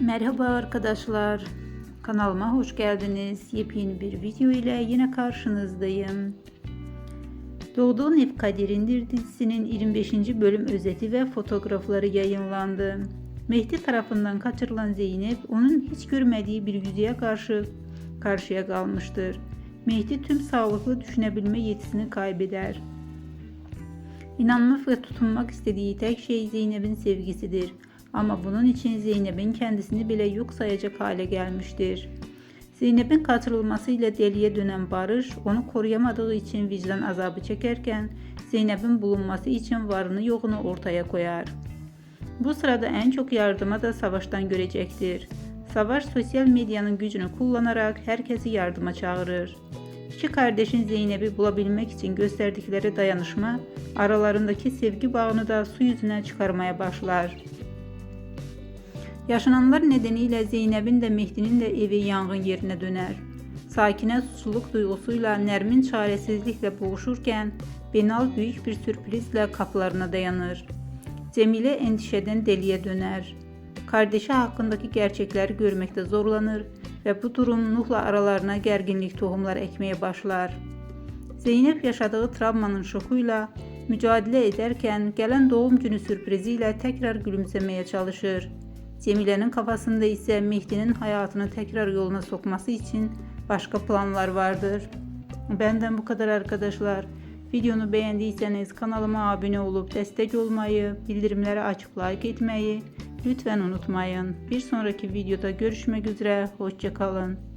Merhaba arkadaşlar. Kanalıma hoş geldiniz. Yepyeni bir video ile yine karşınızdayım. Doğduğun Ev Kaderindir dizisinin 25. bölüm özeti ve fotoğrafları yayınlandı. Mehdi tarafından kaçırılan Zeynep onun hiç görmediği bir yüzeye karşı karşıya kalmıştır. Mehdi tüm sağlıklı düşünebilme yetisini kaybeder. İnanmak ve tutunmak istediği tek şey Zeynep'in sevgisidir. Ama bunun için Zeynep'in kendisini bile yok sayacak hale gelmiştir. Zeynep'in kaçırılmasıyla deliye dönen Barış, onu koruyamadığı için vicdan azabı çekerken Zeynep'in bulunması için varını yoğunu ortaya koyar. Bu sırada en çok yardıma da Savaş'tan görecektir. Savaş sosyal medyanın gücünü kullanarak herkesi yardıma çağırır. İki kardeşin Zeynep'i bulabilmek için gösterdikleri dayanışma aralarındaki sevgi bağını da su yüzüne çıkarmaya başlar. Yaşananlar nedeniyle Zeynep'in de Mehdi'nin de evi yangın yerine döner. Sakine suçluluk duygusuyla Nermin çaresizlikle boğuşurken Benal büyük bir sürprizle kapılarına dayanır. Cemile endişeden deliye döner. Kardeşi hakkındaki gerçekleri görmekte zorlanır ve bu durum Nuh'la aralarına gerginlik tohumları ekmeye başlar. Zeynep yaşadığı travmanın şokuyla mücadele ederken gelen doğum günü sürpriziyle tekrar gülümsemeye çalışır. Cemile'nin kafasında ise Mehdi'nin hayatını tekrar yoluna sokması için başka planlar vardır. Benden bu kadar arkadaşlar. Videonu beğendiyseniz kanalıma abone olup destek olmayı, bildirimleri açıp like etmeyi lütfen unutmayın. Bir sonraki videoda görüşmek üzere, hoşçakalın.